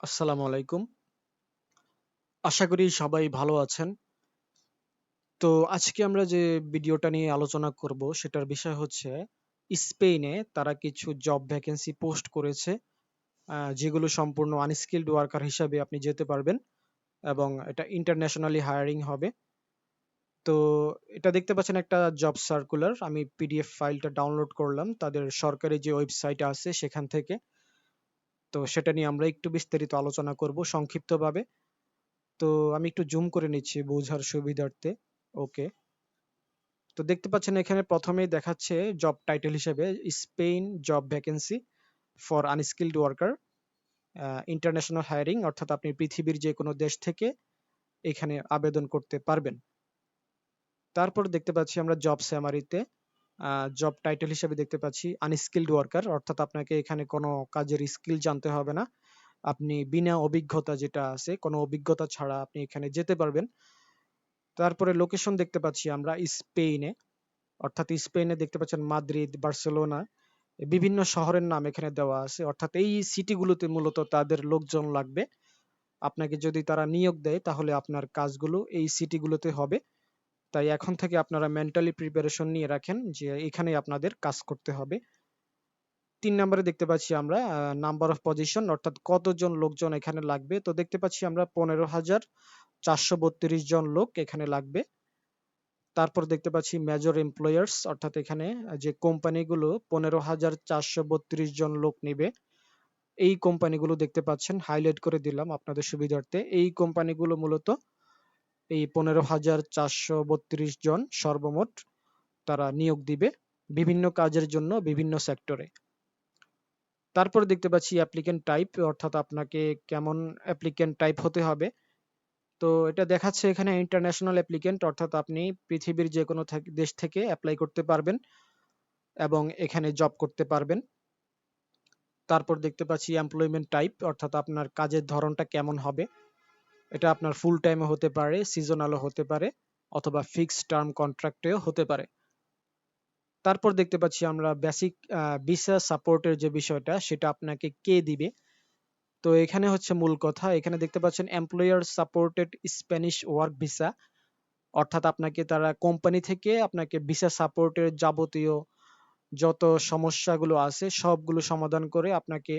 আসসালামু আলাইকুম। আশা করি সবাই ভালো আছেন। তো আজকে আমরা যে ভিডিওটা নিয়ে আলোচনা করব, সেটার বিষয় হচ্ছে স্পেনে তারা কিছু জব ভ্যাকেন্সি পোস্ট করেছে যেগুলো সম্পূর্ণ আনস্কিলড ওয়ার্কার হিসাবে আপনি যেতে পারবেন এবং এটা ইন্টারন্যাশনালি হায়ারিং হবে। তো এটা দেখতে পাচ্ছেন একটা জব সার্কুলার, আমি পিডিএফ ফাইলটা ডাউনলোড করলাম, তাদের সরকারি যে ওয়েবসাইট আছে সেখান থেকে। তো সেটা নিয়ে আমরা একটু বিস্তারিত আলোচনা করব সংক্ষিপ্তভাবে। তো আমি একটু জুম করে নিচ্ছি বোঝার সুবিধার্থে। ওকে তো দেখতে পাচ্ছেন এখানে প্রথমেই দেখাচ্ছে জব টাইটেল হিসেবে Spain job vacancy for unskilled worker international hiring অর্থাৎ আপনি পৃথিবীর যে কোনো দেশ থেকে এখানে আবেদন করতে পারবেন। তারপর দেখতে পাচ্ছি আমরা জব স্যামারিতে জব টাইটেল হিসেবে দেখতে পাচ্ছি আনস্কিলড ওয়ার্কার অর্থাৎ আপনাকে এখানে কোনো কাজের স্কিল জানতে হবে না। আপনি বিনা অভিজ্ঞতা যেটা আছে, কোনো অভিজ্ঞতা ছাড়া আপনি এখানে যেতে পারবেন। তারপরে লোকেশন দেখতে পাচ্ছি আমরা স্পেনে অর্থাৎ স্পেনে দেখতে পাচ্ছেন মাদ্রিদ, বার্সেলোনা, বিভিন্ন শহরের নাম এখানে দেওয়া আছে। অর্থাৎ এই সিটিগুলোতে মূলত তাদের লোকজন লাগবে। আপনাকে যদি তারা নিয়োগ দেয়, তাহলে আপনার কাজগুলো এই সিটিগুলোতে হবে। তাই এখন থেকে আপনারা মেন্টালি প্রিপারেশন নিয়ে রাখেন যে এখানে আপনাদের কাজ করতে হবে। তিন নম্বরে দেখতে পাচ্ছি আমরা নাম্বার অফ পজিশন অর্থাৎ কতজন লোকজন এখানে লাগবে। তো দেখতে পাচ্ছি আমরা পনেরো হাজার চারশো বত্রিশ জন লোক এখানে লাগবে। তারপর দেখতে পাচ্ছি মেজর এমপ্লয়ার্স অর্থাৎ এখানে যে কোম্পানিগুলো পনেরো হাজার চারশো বত্রিশ জন লোক নিবে। এই কোম্পানিগুলো দেখতে পাচ্ছেন হাইলাইট করে দিলাম আপনাদের সুবিধার্থে। এই কোম্পানিগুলো মূলত এই পনেরো হাজার চারশো বত্রিশ জন সর্বমোট তারা নিয়োগ দিবে বিভিন্ন কাজের জন্য বিভিন্ন সেক্টরে তারপর দেখতে পাচ্ছি অ্যাপ্লিকেন্ট টাইপ অর্থাৎ আপনাকে কেমন অ্যাপ্লিকেন্ট টাইপ হতে হবে। তো এটা দেখাচ্ছে এখানে ইন্টারন্যাশনাল অ্যাপ্লিকেন্ট অর্থাৎ আপনি পৃথিবীর যে কোনো দেশ থেকে অ্যাপ্লাই করতে পারবেন এবং এখানে জব করতে পারবেন। তারপর দেখতে পাচ্ছি এমপ্লয়মেন্ট টাইপ অর্থাৎ আপনার কাজের ধরনটা কেমন হবে। এটা আপনার ফুল টাইমে হতে পারে সিজনালও হতে পারে, অথবা ফিক্সড টার্ম কন্ট্রাক্টেও হতে পারে। তারপর দেখতে পাচ্ছি আমরা বেসিক ভিসা সাপোর্টের যে বিষয়টা, সেটা আপনাকে কে দিবে? তো এখানে হচ্ছে মূল কথা, এখানে দেখতে পাচ্ছেন employer supported Spanish work visa অর্থাৎ আপনাকে তারা কোম্পানি থেকে আপনাকে ভিসা সাপোর্টের যাবতীয় যত সমস্যাগুলো আছে, সবগুলো সমাধান করে আপনাকে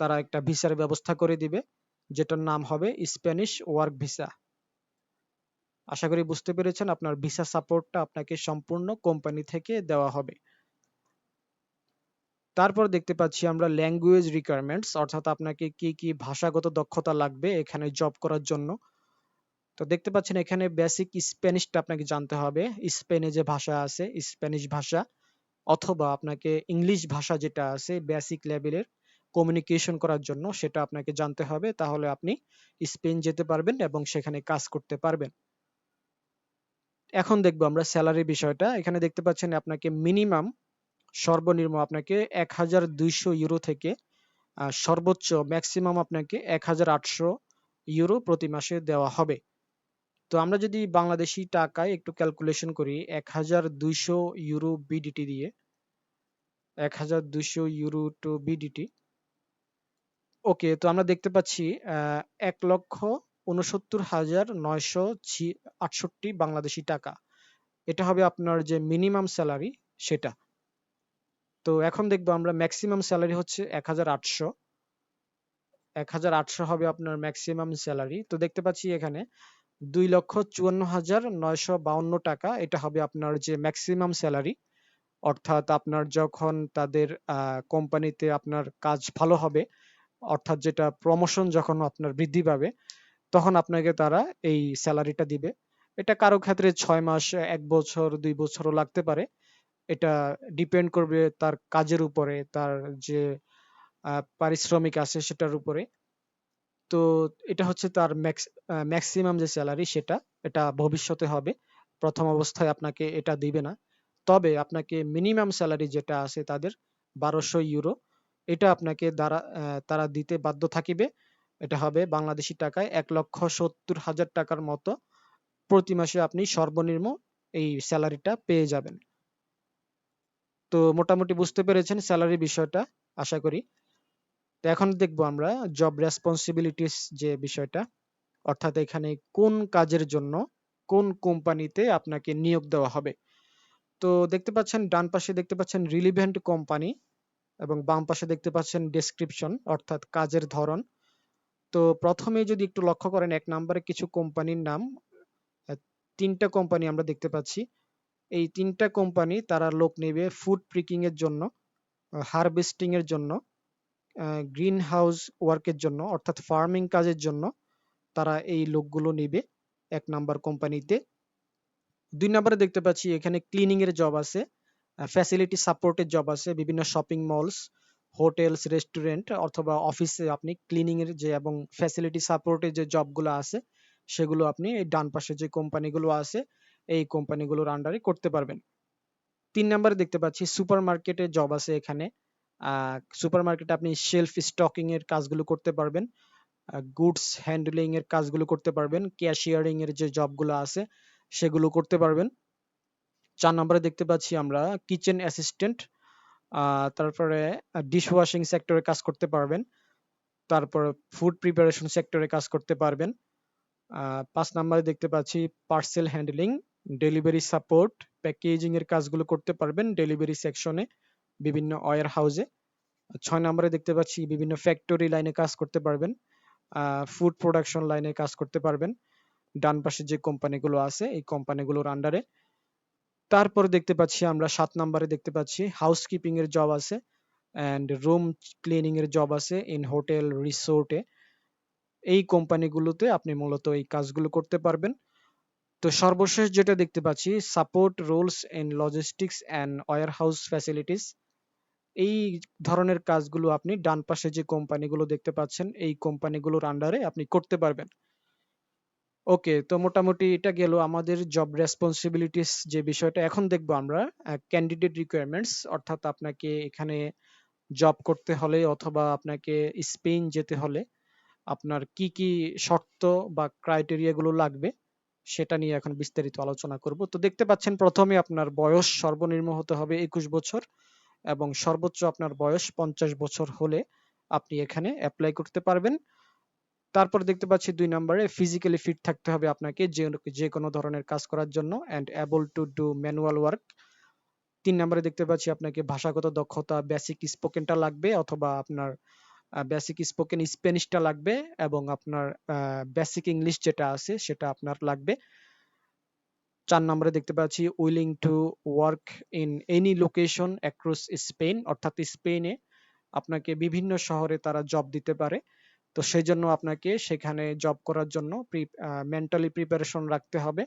তারা একটা ভিসার ব্যবস্থা করে দিবে। যেটার নাম হবে স্প্যানিশ ওয়ার্ক ভিসা আশা করি বুঝতে পেরেছেন, আপনার ভিসা সাপোর্টটা আপনাকে সম্পূর্ণ কোম্পানি থেকে দেওয়া হবে। তারপর দেখতে পাচ্ছি আমরা ল্যাঙ্গুয়েজ রিকোয়ারমেন্টস অর্থাৎ আপনাকে কি কি ভাষাগত দক্ষতা লাগবে এখানে জব করার জন্য। তো দেখতে পাচ্ছেন এখানে বেসিক স্প্যানিশটা আপনাকে জানতে হবে। স্পেনে যে ভাষা আছে স্প্যানিশ ভাষা, অথবা আপনাকে ইংলিশ ভাষা যেটা আছে বেসিক লেভেলের কমিউনিকেশন করার জন্য সেটা আপনাকে জানতে হবে, তাহলে আপনি স্পেন যেতে পারবেন এবং সেখানে কাজ করতে পারবেন। এখন দেখব আমরা স্যালারি বিষয়টা। এখানে দেখতে পাচ্ছেন আপনাকে মিনিমাম সর্বনিম্ন আপনাকে এক হাজার দুইশো ইউরো থেকে সর্বোচ্চ ম্যাক্সিমাম আপনাকে এক হাজার আটশো ইউরো প্রতি মাসে দেওয়া হবে। তো আমরা যদি বাংলাদেশি টাকায় একটু ক্যালকুলেশন করি এক হাজার দুইশো ইউরো বিডিটি দিয়ে এক হাজার দুইশো ইউরো টু বিডিটি ওকে, তো আমরা দেখতে পাচ্ছি এক লক্ষ উনসত্তর হাজার নয়শো আটষট্টি বাংলাদেশি টাকা। এটা হবে আপনার যে মিনিমাম স্যালারি সেটা। তো এখন দেখব আমরা ম্যাক্সিমাম স্যালারি হচ্ছে এক হাজার আটশো। এক হাজার আটশো হবে আপনার ম্যাক্সিমাম স্যালারি তো দেখতে পাচ্ছি এখানে দুই লক্ষ চুয়ান্ন হাজার নয়শো বাউন্ন টাকা। এটা হবে আপনার যে ম্যাক্সিমাম স্যালারি অর্থাৎ আপনার যখন তাদের কোম্পানিতে আপনার কাজ ভালো হবে অর্থাৎ যেটা প্রমোশন যখন আপনার বৃদ্ধি পাবে, তখন আপনাকে তারা এই স্যালারিটা দিবে। এটা কারও ক্ষেত্রে ছয় মাস, এক বছর, দুই বছরও লাগতে পারে। এটা ডিপেন্ড করবে তার কাজের উপরে, তার যে পারিশ্রমিক আছে সেটার উপরে। তো এটা হচ্ছে তার ম্যাক্সিমাম যে স্যালারি সেটা, এটা ভবিষ্যতে হবে। প্রথম অবস্থায় আপনাকে এটা দিবে না। তবে আপনাকে মিনিমাম স্যালারি যেটা আছে তাদের বারোশো ইউরো এটা আপনাকে দ্বারা তারা দিতে বাধ্য থাকিবে। এটা হবে বাংলাদেশি টাকায় এক লক্ষ সত্তর হাজার টাকার মতো প্রতি মাসে আপনি সর্বনিম্ন এই স্যালারিটা পেয়ে যাবেন। তো মোটামুটি বুঝতে পেরেছেন স্যালারি বিষয়টা, আশা করি। তো এখন দেখব আমরা জব রেসপন্সিবিলিটিস যে বিষয়টা, অর্থাৎ এখানে কোন কাজের জন্য কোন কোম্পানিতে আপনাকে নিয়োগ দেওয়া হবে। তো দেখতে পাচ্ছেন, ডান পাশে দেখতে পাচ্ছেন রিলিভেন্ট কোম্পানি। এবং বাম পাশে দেখতে পাচ্ছেন ডেসক্রিপশন অর্থাৎ কাজের ধরন। তো প্রথমে যদি একটু লক্ষ্য করেন, এক নম্বরে কিছু কোম্পানির নাম তিনটা কোম্পানি আমরা দেখতে পাচ্ছি। এই তিনটা কোম্পানি তারা লোক নেবে ফুড প্রিকিং এর জন্য হারভেস্টিং এর জন্য গ্রিন হাউস ওয়ার্কের জন্য, অর্থাৎ ফার্মিং কাজের জন্য তারা এই লোকগুলো নেবে এক নাম্বার কোম্পানিতে। দুই নম্বরে দেখতে পাচ্ছি এখানে ক্লিনিং এর জব আছে। ফ্যাসিলিটি সাপোর্টের জব আছে, বিভিন্ন শপিং মলস হোটেলস রেস্টুরেন্ট অথবা অফিসে আপনি ক্লিনিং এর যে এবং ফ্যাসিলিটি সাপোর্টের যে জবগুলো আছে, সেগুলো আপনি এই ডান পাশে যে কোম্পানিগুলো আছে, এই কোম্পানিগুলোর আন্ডারে করতে পারবেন। তিন নম্বরে দেখতে পাচ্ছি সুপার মার্কেটে জব আছে এখানে। সুপার মার্কেটে আপনি শেলফ স্টকিং এর কাজগুলো করতে পারবেন গুডস হ্যান্ডলিং এর কাজগুলো করতে পারবেন ক্যাশিয়ারিং এর যে জবগুলো আছে, সেগুলো করতে পারবেন। চার নম্বরে দেখতে পাচ্ছি আমরা কিচেন অ্যাসিস্ট্যান্ট তারপরে ডিশ ওয়াশিং সেক্টরে কাজ করতে পারবেন, তারপর ফুড প্রিপারেশন সেক্টরে কাজ করতে পারবেন পাঁচ নম্বরে দেখতে পাচ্ছি parcel handling delivery support packaging এর কাজগুলো করতে পারবেন ডেলিভারি সেকশনে বিভিন্ন ওয়ার হাউসে ছয় নম্বরে দেখতে পাচ্ছি বিভিন্ন ফ্যাক্টরি লাইনে কাজ করতে পারবেন ফুড প্রোডাকশন লাইনে কাজ করতে পারবেন, ডান পাশে যে কোম্পানিগুলো আছে, এই কোম্পানিগুলোর আন্ডারে তারপর দেখতে পাচ্ছি আমরা সাত নম্বরে দেখতে পাচ্ছি হাউসকিপিং এর জব আছে অ্যান্ড রুম ক্লিনিং এর জব আছে ইন হোটেল রিসোর্টে এই কোম্পানিগুলোতে আপনি মূলত এই কাজগুলো করতে পারবেন। তো সর্বশেষ যেটা দেখতে পাচ্ছি support roles in logistics and warehouse facilities এই ধরনের কাজগুলো আপনি ডান পাশে যে কোম্পানিগুলো দেখতে পাচ্ছেন, এই কোম্পানিগুলোর আন্ডারে আপনি করতে পারবেন। ওকে, তো মোটামুটি এটা গেল আমাদের জব রেসপন্সিবিলিটিস যে বিষয়টা। এখন দেখব আমরা ক্যান্ডিডেট রিকোয়ারমেন্টস অর্থাৎ আপনাকে এখানে জব করতে হলে অথবা আপনাকে স্পেন যেতে হলে আপনার কি কি শর্ত বা ক্রাইটেরিয়া গুলো লাগবে সেটা নিয়ে এখন বিস্তারিত আলোচনা করব। তো দেখতে পাচ্ছেন প্রথমে আপনার বয়স সর্বনিম্ন হতে হবে একুশ বছর এবং সর্বোচ্চ আপনার বয়স পঞ্চাশ বছর হলে আপনি এখানে অ্যাপ্লাই করতে পারবেন। তারপর দেখতে পাচ্ছি দুই নম্বরে ফিজিক্যালি ফিট থাকতে হবে আপনাকে যে যে কোনো ধরনের কাজ করার জন্য and able to do manual work তিন নম্বরে দেখতে পাচ্ছি আপনাকে ভাষাগত দক্ষতা বেসিক স্পোকেনটা লাগবে অথবা আপনার বেসিক স্পোকেন স্প্যানিশটা লাগবে এবং আপনার বেসিক ইংলিশ যেটা আছে সেটা আপনার লাগবে। চার নম্বরে দেখতে পাচ্ছি willing to work in any location across Spain অর্থাৎ স্পেনে আপনাকে বিভিন্ন শহরে তারা জব দিতে পারে। তো সেই জন্য আপনাকে সেখানে জব করার জন্য মেন্টালি প্রিপারেশন রাখতে হবে।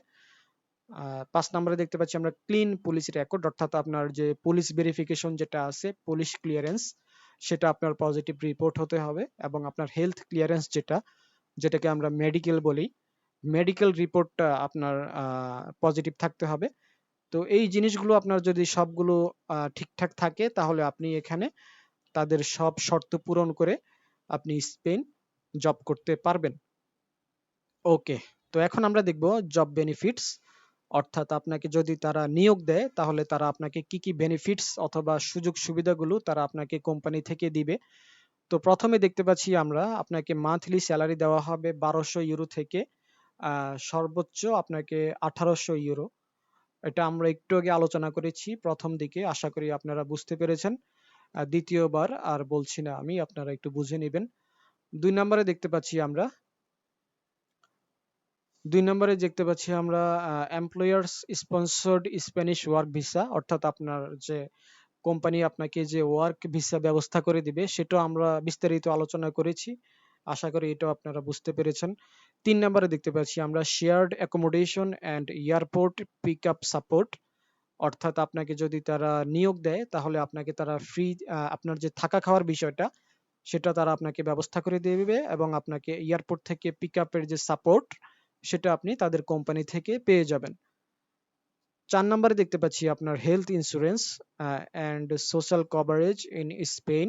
পাঁচ নম্বরে দেখতে পাচ্ছি আমরা ক্লিন পুলিশ রেকর্ড অর্থাৎ আপনার যে পুলিশ ভেরিফিকেশন যেটা আছে পুলিশ ক্লিয়ারেন্স সেটা আপনার পজিটিভ রিপোর্ট হতে হবে এবং আপনার হেলথ ক্লিয়ারেন্স যেটা, যেটাকে আমরা মেডিকেল বলি মেডিকেল রিপোর্টটা আপনার পজিটিভ থাকতে হবে। তো এই জিনিসগুলো আপনার যদি সবগুলো ঠিকঠাক থাকে, তাহলে আপনি এখানে তাদের সব শর্ত পূরণ করে আপনি স্পেন জব করতে পারবেন। ওকে তো এখন আমরা দেখব জব বেনিফিটস অর্থাৎ আপনাকে যদি তারা নিয়োগ দেয়, তাহলে তারা আপনাকে কি কি বেনিফিটস অথবা সুযোগ সুবিধাগুলো তারা আপনাকে কোম্পানি থেকে দিবে। তো প্রথমে দেখতে পাচ্ছি আমরা, আপনাকে মান্থলি স্যালারি দেওয়া হবে বারোশো ইউরো থেকে সর্বোচ্চ আপনাকে আঠারোশো ইউরো এটা আমরা একটু আগে আলোচনা করেছি, প্রথম দিকে, আশা করি আপনারা বুঝতে পেরেছেন। দ্বিতীয়বার, আর বলছি না আমি, আপনারা একটু বুঝে নেবেন। দুই নম্বরে দেখতে পাচ্ছি আমরা। দুই নম্বরে দেখতে পাচ্ছি আমরা employers sponsored Spanish work visa অর্থাৎ আপনার যে কোম্পানি আপনাকে যে ওয়ার্ক ভিসা ব্যবস্থা করে দিবে, সেটাও আমরা বিস্তারিত আলোচনা করেছি। আশা করি এটাও আপনারা বুঝতে পেরেছেন। তিন নম্বরে দেখতে পাচ্ছি আমরা shared accommodation and airport pick up support অর্থাৎ আপনাকে যদি তারা নিয়োগ দেয়, তাহলে আপনাকে তারা ফ্রি আপনার যে থাকা খাওয়ার বিষয়টা সেটা তারা আপনাকে ব্যবস্থা করে দিবে এবং আপনাকে এয়ারপোর্ট থেকে পিক আপের যে সাপোর্ট, সেটা আপনি তাদের কোম্পানি থেকে পেয়ে যাবেন। চার নম্বরে দেখতে পাচ্ছি আপনার health insurance and social coverage in Spain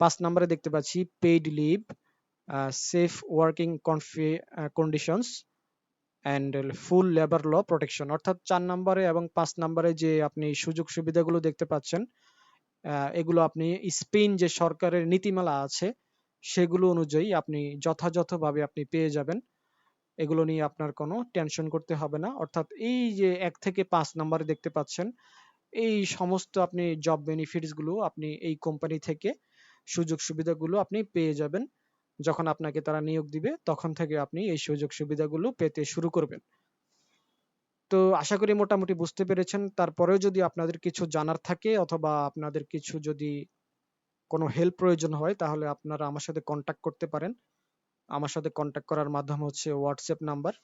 পাঁচ নম্বরে দেখতে পাচ্ছি paid leave safe working কনফি conditions and full labour law protection অর্থাৎ চার নম্বরে এবং পাঁচ নম্বরে যে আপনি সুযোগ সুবিধাগুলো দেখতে পাচ্ছেন এগুলো আপনি স্পেন যে সরকারের নীতিমালা আছে, সেগুলো অনুযায়ী আপনি যথাযথভাবে আপনি পেয়ে যাবেন। এগুলো নিয়ে আপনার কোনো টেনশন করতে হবে না। অর্থাৎ এই যে এক থেকে পাঁচ নাম্বারে দেখতে পাচ্ছেন, এই সমস্ত আপনি জব বেনিফিটসগুলো আপনি এই কোম্পানি থেকে সুযোগ সুবিধাগুলো আপনি পেয়ে যাবেন। যখন আপনাকে তারা নিয়োগ দিবে, তখন থেকে আপনি এই সুযোগ সুবিধাগুলো পেতে শুরু করবেন। তো আশা করি মোটামুটি বুঝতে পেরেছেন। তারপরেও যদি আপনাদের কিছু জানার থাকে অথবা আপনাদের কিছু যদি কোনো হেল্প প্রয়োজন হয়, তাহলে আপনারা আমার সাথে কন্ট্যাক্ট করতে পারেন। আমার সাথে কন্ট্যাক্ট করার মাধ্যম হচ্ছে হোয়াটসঅ্যাপ নাম্বার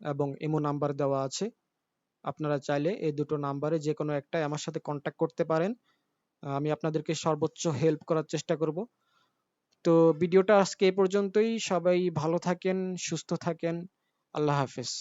এবং ইমো নাম্বার দেওয়া আছে। আপনারা চাইলে এই দুটো নাম্বারে যে কোনো একটাই আমার সাথে কন্ট্যাক্ট করতে পারেন। আমি আপনাদেরকে সর্বোচ্চ হেল্প করার চেষ্টা করব। তো ভিডিওটা আজকে এই পর্যন্তই। সবাই ভালো থাকেন, সুস্থ থাকেন। আল্লাহ হাফেজ।